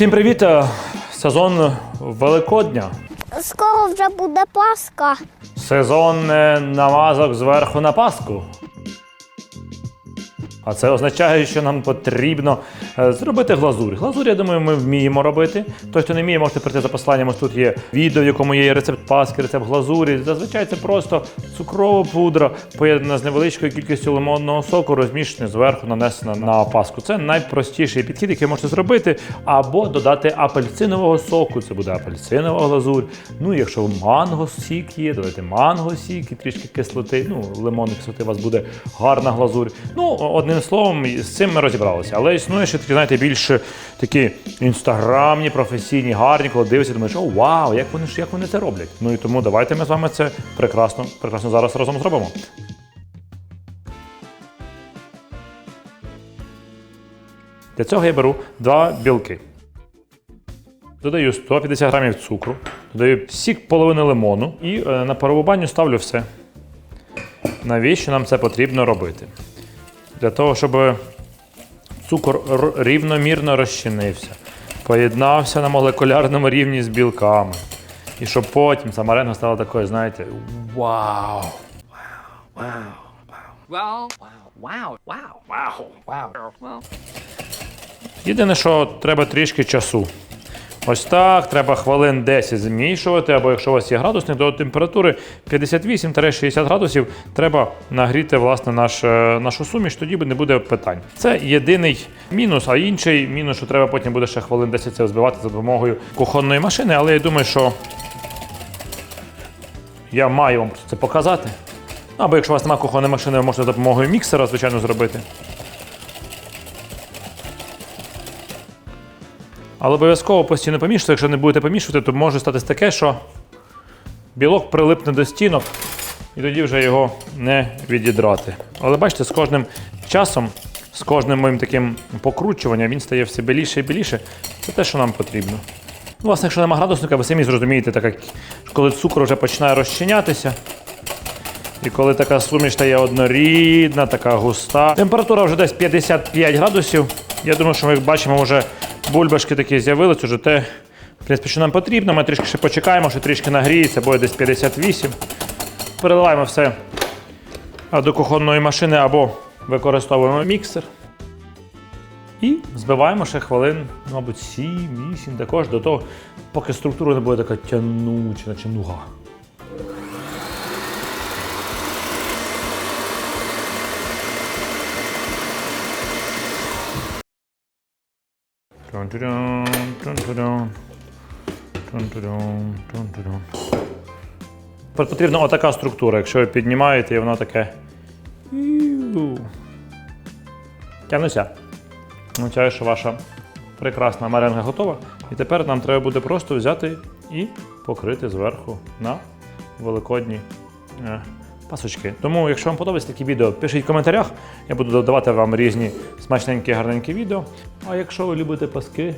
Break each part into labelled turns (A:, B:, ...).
A: Всім привіт! Е, Сезон Великодня.
B: Скоро вже буде Пасха.
A: Сезон е, намазок зверху на Пасху. А це означає, що нам потрібно е, зробити глазурь. Глазурь, я думаю, ми вміємо робити. Той, хто не вміє, можете прийти за посиланням. Ось тут є відео, в якому є рецепт паски, рецепт глазурі. Зазвичай це просто цукрова пудра, поєднана з невеличкою кількістю лимонного соку, розміщена зверху, нанесена на паску. Це найпростіший підхід, який можете зробити, або додати апельсинового соку. Це буде апельсинова глазурь. Ну, якщо манго сік є, додайте манго сік і трішки кислоти. Ну, лимонної кислоти у вас буде гарна глазурь. Ну, одним словом, з цим ми розібралися. Але існує ще такі, знаєте, більш такі інстаграмні, професійні, гарні, коли дивишся, думаєш, о, вау, як вони як вони це роблять. Ну і тому давайте ми з вами це прекрасно, прекрасно зараз разом зробимо. Для цього я беру два білки. Додаю 150 грамів цукру, додаю сік половини лимону і е, на парову баню ставлю все. Навіщо нам це потрібно робити? Для того, щоб цукор рівномірно розчинився, поєднався на молекулярному рівні з білками. І щоб потім ця маренга стала такою, знаєте, вау!
C: Well.
A: Єдине, що треба трішки часу. Ось так, треба хвилин 10 змішувати, або якщо у вас є градусник, до температури 58-60 градусів треба нагріти власне наш, е, нашу суміш, тоді не буде питань. Це єдиний мінус, а інший мінус, що треба потім буде ще хвилин 10 це збивати за допомогою кухонної машини, але я думаю, що я маю вам це показати. Або якщо у вас немає кухонної машини, ви можете за допомогою міксера, звичайно, зробити. Але обов'язково постійно помішувати. Якщо не будете помішувати, то може статись таке, що білок прилипне до стінок, і тоді вже його не відідрати. Але бачите, з кожним часом, з кожним моїм таким покручуванням, він стає все біліше і біліше. Це те, що нам потрібно. Ну, Власне, якщо немає градусника, ви самі зрозумієте, так як коли цукор вже починає розчинятися. І коли така суміш стає однорідна, така густа. Температура вже десь 55 градусів. Я думаю, що ми бачимо, вже бульбашки такі з'явились, уже те, в принципі, що нам потрібно. Ми трішки ще почекаємо, що трішки нагріється, буде десь 58. Переливаємо все до кухонної машини або використовуємо міксер. І збиваємо ще хвилин, мабуть, 7-8 також до того, поки структура не буде така тянуча, наче нуга. Тун-ту-дун, тун-ту-дун, тун-ту-дун, тун-ту-дун. Потрібна отака структура. Якщо ви піднімаєте, і воно таке. Іу. Тягнуся. Означає, що ваша прекрасна меренга готова. І тепер нам треба буде просто взяти і покрити зверху на великодні е, пасочки. Тому, якщо вам подобається такі відео, пишіть в коментарях. Я буду додавати вам різні смачненькі, гарненькі відео. А якщо ви любите паски,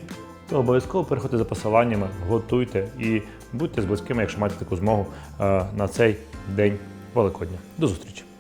A: то обов'язково переходьте за посиланнями, готуйте і будьте з близькими, якщо маєте таку змогу е, на цей день Великодня. До зустрічі!